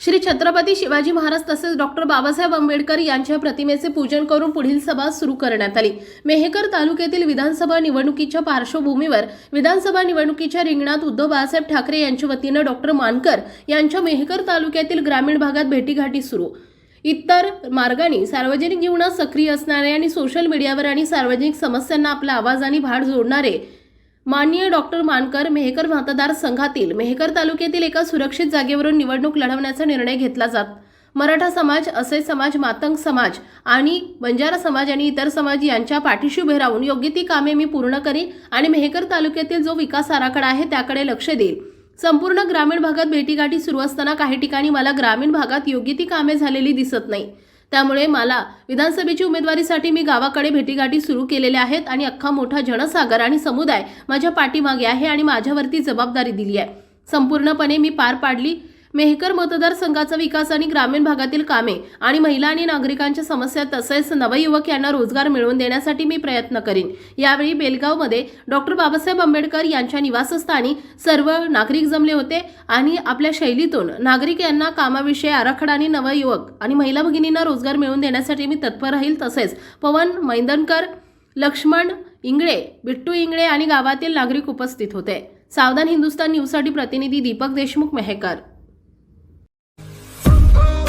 श्री छत्रपती शिवाजी महाराज तसेच डॉक्टर बाबासाहेब आंबेडकर यांच्या प्रतिमेचे पूजन करून पुढील सभा सुरू करण्यात आली. मेहकर तालुक्यातील विधानसभा निवडणुकीच्या पार्श्वभूमीवर विधानसभा निवडणुकीच्या रिंगणात उद्धव बाळासाहेब ठाकरे यांच्या वतीनं डॉक्टर मानकर यांच्या मेहकर तालुक्यातील ग्रामीण भागात भेटीगाठी सुरू. इतर मार्गाने सार्वजनिक जीवनात सक्रिय असणारे आणि सोशल मीडियावर आणि सार्वजनिक समस्यांना आपला आवाज आणि भाड जोडणारे माननीय डॉक्टर मानकर मेहकर मतदारसंघातील मेहकर तालुक्यातील एका सुरक्षित जागेवरून निवडणूक लढवण्याचा निर्णय घेतला जात. मराठा समाज असे समाज मातंग समाज आणि बंजारा समाज आणि इतर समाज यांच्या पाठीशी उभे राहून योग्य ती कामे मी पूर्ण करीन आणि मेहकर तालुक्यातील जो विकास आराखडा आहे त्याकडे लक्ष देईल. संपूर्ण ग्रामीण भागात भेटीगाठी सुरू असताना काही ठिकाणी मला ग्रामीण भागात योग्य ती कामे झालेली दिसत नाही. त्यामुळे मला विधानसभेची उमेदवारीसाठी मी गावाकडे भेटीगाठी सुरू केलेल्या आहेत आणि अख्खा मोठा जनसागर आणि समुदाय माझ्या पाठीमागे आहे आणि माझ्यावरती जबाबदारी दिली आहे. संपूर्णपणे मी पार पाडली. मेहकर मतदारसंघाचा विकास आणि ग्रामीण भागातील कामे आणि महिला आणि नागरिकांच्या समस्या तसेच नवयुवक यांना रोजगार मिळवून देण्यासाठी मी प्रयत्न करीन. यावेळी बेलगावमध्ये डॉक्टर बाबासाहेब आंबेडकर यांच्या निवासस्थानी सर्व नागरिक जमले होते आणि आपल्या शैलीतून नागरिक यांना कामाविषयी आराखडा आणि नवयुवक आणि महिला भगिनींना रोजगार मिळवून देण्यासाठी मी तत्पर राहील तसेच पवन मैंदनकर लक्ष्मण इंगळे बिट्टू इंगळे आणि गावातील नागरिक उपस्थित होते. सावधान हिंदुस्तान न्यूजसाठी प्रतिनिधी दीपक देशमुख मेहकर.